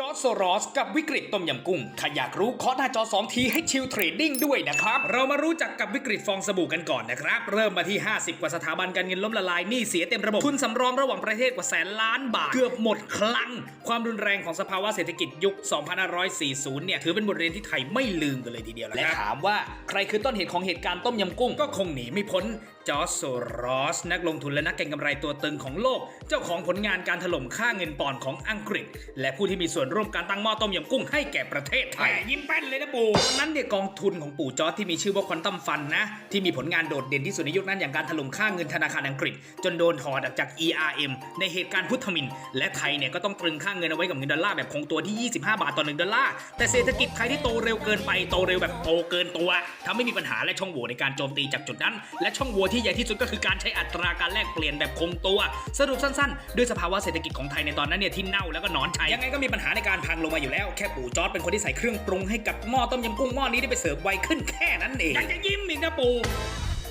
จอร์จโซรอสกับวิกฤตต้มยำกุ้งถ้าอยากรู้เคาะหน้าจอ 2 ทีให้ชิลเทรดดิ้งด้วยนะครับ เรามารู้จักกับวิกฤตฟองสบู่กันก่อนนะครับ เริ่มมาที่ 50 กว่าสถาบันการเงินล้มละลายหนี้เสียเต็มระบบ ทุนสำรองระหว่างประเทศกว่าแสนล้านบาท เกือบหมดคลัง ความรุนแรงของสภาวะเศรษฐกิจยุค 2540 เนี่ย ถือเป็นบทเรียนที่ไทยไม่ลืมกันเลยทีเดียวและถามว่าใครคือต้นเหตุของเหตุการณ์ต้มยำกุ้งก็คงหนีไม่พ้นจอร์จโซรอสนักลงทุนและนักเก็งกำไรตัวตึงของโลก เจ้าของผลงานการถล่มค่าเงินปอนด์ของอังกฤษ และผู้ที่มีส่วนร่วมการตั้งหม้อต้มยำกุ้งให้แก่ประเทศไทยยิ้มแป้นเลยนะปู่ตอนนั้นเนี่ยกองทุนของปู่จอร์จที่มีชื่อว่าควอนตัมฟันนะ ที่มีผลงานโดดเด่นที่สุดในยุคนั้นอย่างการถล่มค่าเงินธนาคารอังกฤษ จนโดนถอดออกจาก ERM ในเหตุการณ์พุทธมิน และไทยเนี่ยก็ต้องตรึงค่าเงินเอาไว้กับเงินดอลลาร์แบบคงตัวที่ 25 บาทต่อ1ดอลลาร์แต่เศรษฐกิจไทยที่โตเร็วเกินไปโตเร็วแบบโตเกินตัวทำให้มีปัญหาและช่องโหว่ในการโจมตีจากจุดนั้น และช่องโหว่ที่ใหญ่ที่สุดก็คือการใช้อัตราการแลกเปลี่ยนแบบคงตัว สรุปสั้นๆ ด้วยสภาวะเศรษฐกิจของไทยในตอนนั้นเนี่ยที่เน่าแล้วก็หนอนชัยยังไงก็มีปัญหาในการพังลงมาอยู่แล้ว แค่ปู่จอร์ดเป็นคนที่ใส่เครื่องปรุงให้กับหม้อต้มยำกุ้งหม้อนี้ได้ไปเสิร์ฟไวขึ้นแค่นั้นเองยังจะยิ้มอีกนะปู่